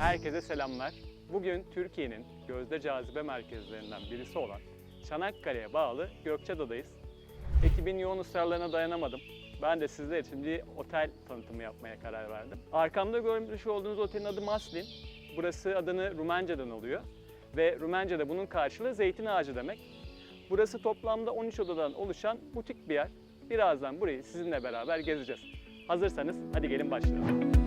Herkese selamlar. Bugün Türkiye'nin gözde cazibe merkezlerinden birisi olan Çanakkale'ye bağlı Gökçeada'dayız. Ekibin yoğun ısrarlarına dayanamadım. Ben de sizler için bir otel tanıtımı yapmaya karar verdim. Arkamda görmüş olduğunuz otelin adı Maslin. Burası adını Rumenca'dan alıyor. Ve Rumenca'da bunun karşılığı zeytin ağacı demek. Burası toplamda 13 odadan oluşan butik bir yer. Birazdan burayı sizinle beraber gezeceğiz. Hazırsanız hadi gelin başlayalım.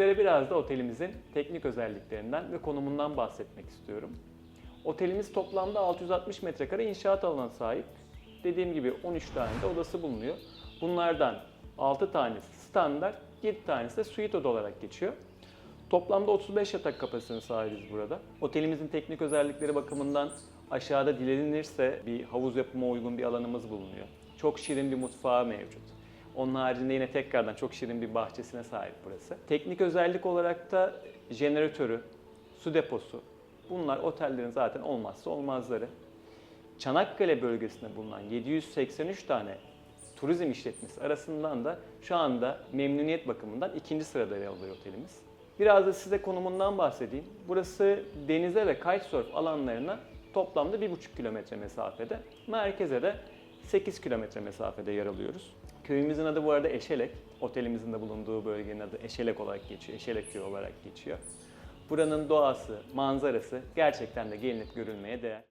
Sizlere biraz da otelimizin teknik özelliklerinden ve konumundan bahsetmek istiyorum. Otelimiz toplamda 660 metrekare inşaat alanına sahip. Dediğim gibi 13 tane de odası bulunuyor. Bunlardan 6 tanesi standart, 7 tanesi de suite oda olarak geçiyor. Toplamda 35 yatak kapasitesine sahibiz burada. Otelimizin teknik özellikleri bakımından aşağıda dilenirse bir havuz yapıma uygun bir alanımız bulunuyor. Çok şirin bir mutfağı mevcut. Onun haricinde yine tekrardan çok şirin bir bahçesine sahip burası. Teknik özellik olarak da jeneratörü, su deposu bunlar otellerin zaten olmazsa olmazları. Çanakkale bölgesinde bulunan 783 tane turizm işletmesi arasından da şu anda memnuniyet bakımından ikinci sırada yer alıyor otelimiz. Biraz da size konumundan bahsedeyim. Burası denize ve kitesurf alanlarına toplamda 1,5 kilometre mesafede. Merkeze de 8 kilometre mesafede yer alıyoruz. Köyümüzün adı bu arada Eşelek. Otelimizin de bulunduğu bölgenin adı Eşelek olarak geçiyor. Eşelek Köyü olarak geçiyor. Buranın doğası, manzarası gerçekten de gelinip görülmeye değer.